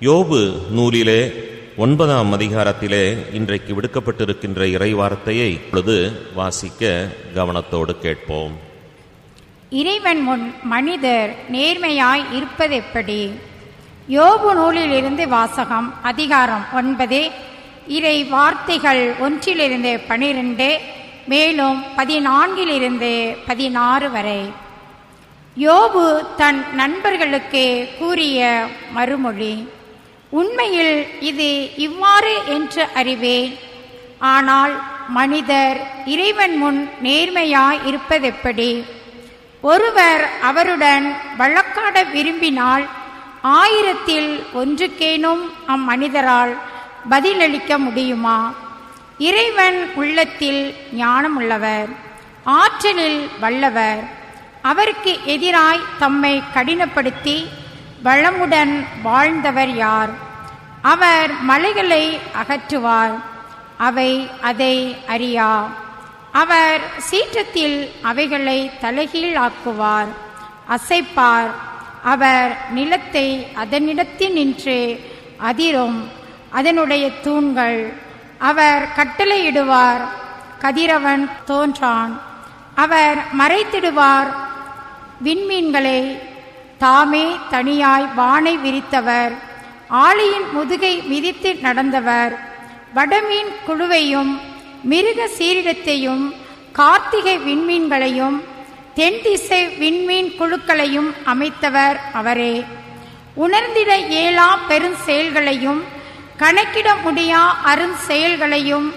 யோபு நூலிலே ஒன்பதாம் அதிகாரத்திலே இன்றைக்கு விடுக்கப்பட்டிருக்கின்ற இறைவார்த்தையை இப்பொழுது வாசிக்க கவனத்தோடு கேட்போம். இறைவன் முன் மனிதர் நேர்மையாய் இருப்பதெப்படி? யோபு நூலிலிருந்து வாசகம் அதிகாரம் ஒன்பது. இறை வார்த்தைகள் ஒன்றிலிருந்து பனிரெண்டு மேலும் பதினான்கிலிருந்து பதினாறு வரை. யோபு தன் நண்பர்களுக்கு கூறிய மறுமொழி உண்மையில் இது இவ்வாறு என்று அறிவேன். ஆனால் மனிதர் இறைவன் முன் நேர்மையாய் இருப்பதெப்படி ஒருவர் அவருடன் வழக்காட விரும்பினால் ஆயிரத்தில் ஒன்றுக்கேனும் அம்மனிதரால் பதிலளிக்க முடியுமா? இறைவன் உள்ளத்தில் ஞானமுள்ளவர் ஆற்றலில் வல்லவர். அவருக்கு எதிராய் தம்மை கடினப்படுத்தி வளமுடன் வாழ்ந்தவர் யார்? அவர் மலைகளை அகற்றுவார். அவை அதை அறியா. அவர் சீற்றத்தில் அவைகளை தலைகீழாக்குவார். அசைப்பார். அவர் நிலத்தை அதனிடத்தில் நின்று அதிரும். அதனுடைய தூண்கள் அவர் கட்டளையிடுவார். கதிரவன் தோன்றான். அவர் மறைத்திடுவார். விண்மீன்களை தாமே தனியாய் வானை விரித்தவர். ஆளியின் முதுகை மிதித்து நடந்தவர். வடமீன் குழுவையும் மிருக சீரிடத்தையும் கார்த்திகை விண்மீன்களையும் தென் திசை விண்மீன் குழுக்களையும் அமைத்தவர் அவரே. உணர்ந்திட இயலா பெரும் செயல்களையும் கணக்கிட முடியா அரும் செயல்களையும்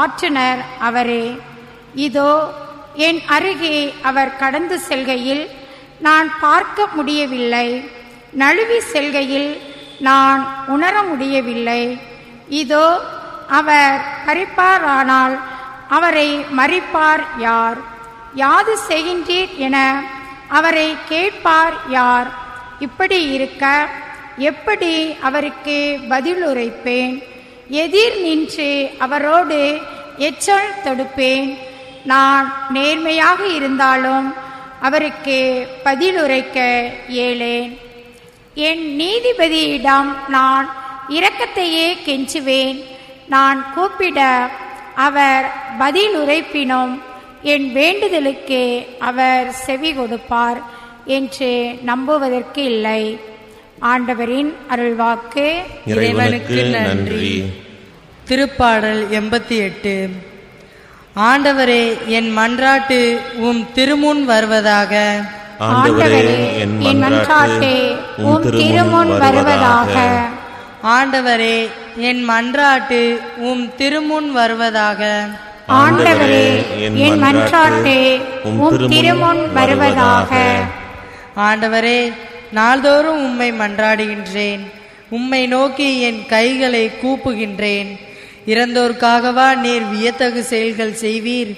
ஆற்றினர் அவரே. இதோ என் அருகே அவர் கடந்து செல்கையில் நான் பார்க்க முடியவில்லை. நழுவி செல்கையில் நான் உணர முடியவில்லை. இதோ அவர் பறிப்பாரானால் அவரை மறிப்பார் யார்? யாது செய்கின்றீர் என அவரை கேட்பார் யார்? இப்படி இருக்க எப்படி அவருக்கு பதிலுரைப்பேன்? எதிர் நின்று அவரோடு எச்சல் தொடுப்பேன். நான் நேர்மையாக இருந்தாலும் அவருக்கு பதிலுரைக்க இயலேன் என் நீதிபதியிடம் நான் இரக்கத்தையே கெஞ்சுவேன். நான் கூப்பிட அவர் பதில் உரைப்பினும் என் வேண்டுதலுக்கு அவர் செவி கொடுப்பார் என்று நம்புவதற்கு இல்லை. ஆண்டவரின் அருள்வாக்கு. இறைவனுக்கு நன்றி. திருப்பாடல் எண்பத்தி எட்டு. ஆண்டவரே என் மன்றாட்டு உம் திருமுன் வருவதாக. ஆண்டவரே என் மன்றாட்டு உம் திருமுன் வருவதாக. ஆண்டவரே என் மன்றாட்டு உம் திருமுன் வருவதாக. ஆண்டவரே என் மன்றாட்டு உம் திருமுன் வருவதாக. ஆண்டவரே நாள்தோறும் உம்மை மன்றாடுகின்றேன். உம்மை நோக்கி என் கைகளை கூப்புகின்றேன். இறந்தோர்க்காகவா நீர் வியத்தகு செயல்கள் செய்வீர்.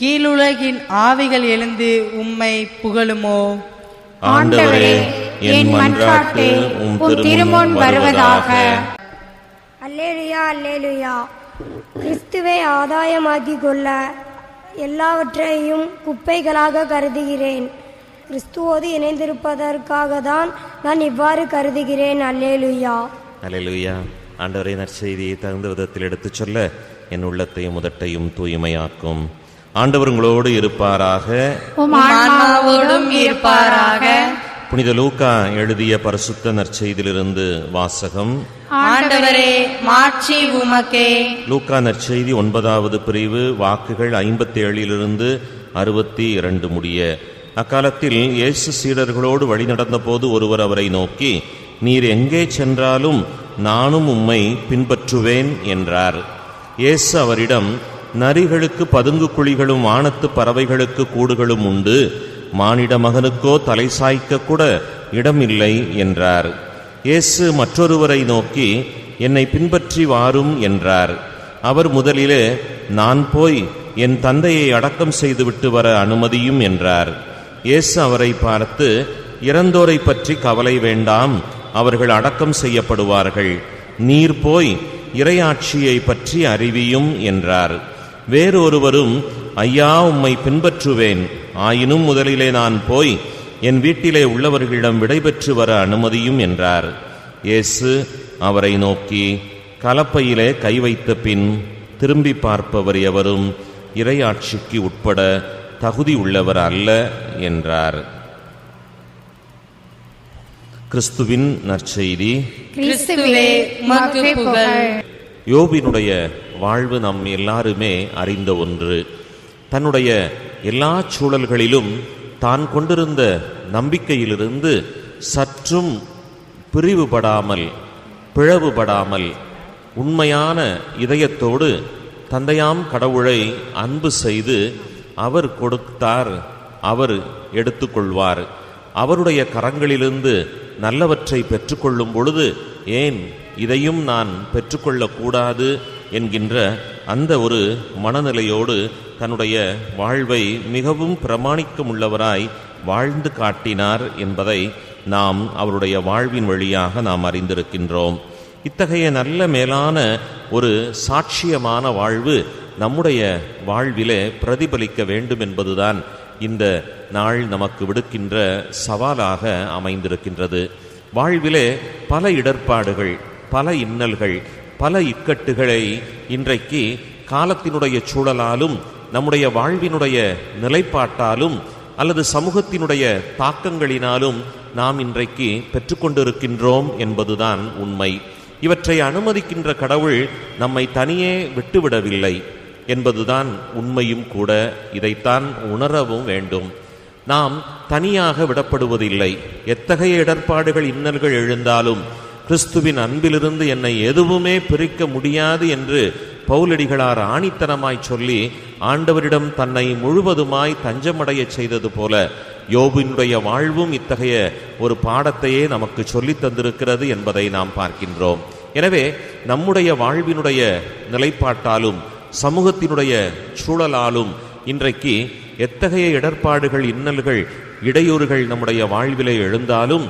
கீழுலகின் ஆவிகள் எழுந்து உம்மை புகழுமோ. ஆண்டவரே என் மன்றாட்டு உம் திருமுன் வருவதாக. அல்லேலுயா அல்லேலுயா. கிறிஸ்துவை ஆதாயமாக்கிக் கொள்ள எல்லாவற்றையும் குப்பைகளாக கருதுகிறேன். கிறிஸ்துவோடு இணைந்திருப்பதற்காக தான் நான் இவ்வாறு கருதுகிறேன். அல்லேலுயா. அல்லேலூயா. ஆண்டவரே நற்செய்தியை தகுந்த விதத்தில் எடுத்துச் சொல்ல என் உள்ளத்தையும் முதட்டையும் தூய்மையாக்கும். ஆண்டவர் உங்களோடு இருப்பாராக. இருப்பாராக. புனித லூக்கா எழுதிய பரிசுத்த நற்செய்தியிலிருந்து வாசகம். ஆண்டவரே மாட்சி உமக்கே. லூக்கா நற்செய்தி ஒன்பதாவது பிரிவு வாக்குகள் ஐம்பத்தி ஏழிலிருந்து அறுபத்தி இரண்டு முடிய. அக்காலத்தில் இயேசு சீடர்களோடு வழி நடந்தபோது ஒருவர் அவரை நோக்கி நீர் எங்கே சென்றாலும் நானும் உம்மை பின்பற்றுவேன் என்றார். இயேசு அவரிடம் நரிகளுக்கு பதுங்கு குழிகளும் வானத்து பறவைகளுக்கு கூடுகளும் உண்டு. மானிட மகனுக்கோ தலை சாய்க்க கூட இடமில்லை என்றார். இயேசு மற்றொருவரை நோக்கி என்னை பின்பற்றி வாரும் என்றார். அவர் முதலிலே நான் போய் என் தந்தையை அடக்கம் செய்துவிட்டு வர அனுமதியும் என்றார். இயேசு அவரை பார்த்து இறந்தோரை பற்றி கவலை வேண்டாம் அவர்கள் அடக்கம் செய்யப்படுவார்கள். நீர் போய் இறையாட்சியை பற்றி அறிவியும் என்றார். வேறொருவரும் ஐயா உம்மை பின்பற்றுவேன். ஆயினும் முதலிலே நான் போய் என் வீட்டிலே உள்ளவர்களிடம் விடைபெற்று வர அனுமதியும் என்றார். இயேசு அவரை நோக்கி கலப்பையிலே கை வைத்த பின் திரும்பி பார்ப்பவர் எவரும் இறையாட்சிக்கு உட்பட தகுதி உள்ளவர் அல்ல என்றார். கிறிஸ்துவின் நற்செய்தி. யோபினுடைய வாழ்வு நம் எல்லாருமே அறிந்த ஒன்று. தன்னுடைய எல்லா சூழல்களிலும் தான் கொண்டிருந்த நம்பிக்கையிலிருந்து சற்றும் பிரிவுபடாமல் பிளவுபடாமல் உண்மையான இதயத்தோடு தந்தையாம் கடவுளை அன்பு செய்து அவர் கொடுத்தார் அவர் எடுத்துக்கொள்வார். அவருடைய கரங்களிலிருந்து நல்லவற்றை பெற்றுக்கொள்ளும் பொழுது ஏன் இதையும் நான் பெற்றுக்கொள்ளக்கூடாது? என்கின்ற அந்த ஒரு மனநிலையோடு தன்னுடைய வாழ்வை மிகவும் பிரமாணிக்கமுள்ளவராய் வாழ்ந்து காட்டினார் என்பதை நாம் அவருடைய வாழ்வின் வழியாக நாம் அறிந்திருக்கின்றோம். இத்தகைய நல்ல மேலான ஒரு சாட்சியமான வாழ்வு நம்முடைய வாழ்விலே பிரதிபலிக்க வேண்டும் என்பதுதான் இந்த நாள் நமக்கு விடுக்கின்ற சவாலாக அமைந்திருக்கின்றது. வாழ்விலே பல இடர்பாடுகள் பல இன்னல்கள் பல இக்கட்டுகளை இன்றைக்கு காலத்தினுடைய சூழலாலும் நம்முடைய வாழ்வினுடைய நிலைப்பாட்டாலும் அல்லது சமூகத்தினுடைய தாக்கங்களினாலும் நாம் இன்றைக்கு பெற்றுக்கொண்டிருக்கின்றோம் என்பதுதான் உண்மை. இவற்றை அனுமதிக்கின்ற கடவுள் நம்மை தனியே விட்டுவிடவில்லை என்பதுதான் உண்மையும் கூட. இதைத்தான் உணரவும் வேண்டும். நாம் தனியாக விடப்படுவதில்லை. எத்தகைய இடர்பாடுகள் இன்னல்கள் எழுந்தாலும் கிறிஸ்துவின் அன்பிலிருந்து என்னை எதுவுமே பிரிக்க முடியாது என்று பவுலடிகளார் ஆணித்தனமாய் சொல்லி ஆண்டவரிடம் தன்னை முழுவதுமாய் தஞ்சமடையச் செய்தது போல யோபினுடைய வாழ்வும் இத்தகைய ஒரு பாடத்தையே நமக்கு சொல்லித் தந்திருக்கிறது என்பதை நாம் பார்க்கின்றோம். எனவே நம்முடைய வாழ்வினுடைய நிலைப்பாட்டாலும் சமூகத்தினுடைய சூழலாலும் இன்றைக்கு எத்தகைய இடர்பாடுகள் இன்னல்கள் இடையூறுகள் நம்முடைய வாழ்விலே எழுந்தாலும்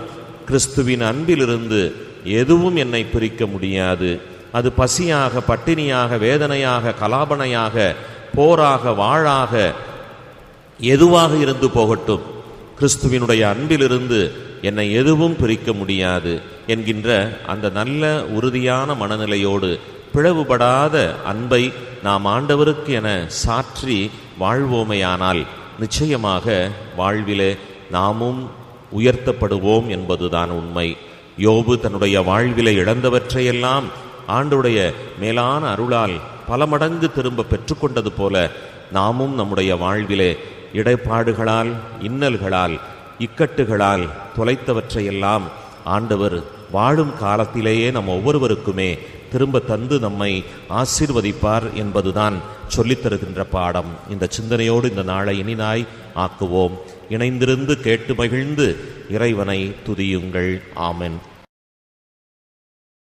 கிறிஸ்துவின் அன்பிலிருந்து எதுவும் என்னை பிரிக்க முடியாது. அது பசியாக பட்டினியாக வேதனையாக கலாபனையாக போராக வாழாக எதுவாக இருந்து போகட்டும். கிறிஸ்துவினுடைய அன்பிலிருந்து என்னை எதுவும் பிரிக்க முடியாது என்கின்ற அந்த நல்ல உறுதியான மனநிலையோடு பிளவுபடாத அன்பை நாம் ஆண்டவருக்கு என சாற்றி வாழ்வோமையானால் நிச்சயமாக வாழ்விலே நாமும் உயர்த்தப்படுவோம் என்பதுதான் உண்மை. யோபு தன்னுடைய வாழ்விலே இழந்தவற்றையெல்லாம் ஆண்டுடைய மேலான அருளால் பல மடங்கு திரும்ப பெற்றுக்கொண்டது போல நாமும் நம்முடைய வாழ்விலே இடைப்பாடுகளால் இன்னல்களால் இக்கட்டுகளால் தொலைத்தவற்றையெல்லாம் ஆண்டவர் வாழும் காலத்திலேயே நம் ஒவ்வொருவருக்குமே திரும்ப தந்து நம்மை ஆசீர்வதிப்பார் என்பதுதான் சொல்லித்தருகின்ற பாடம். இந்த சிந்தனையோடு இந்த நாளை இனினாய் ஆக்குவோம். இணைந்திருந்து கேட்டு மகிழ்ந்து இறைவனை துதியுங்கள். ஆமென்.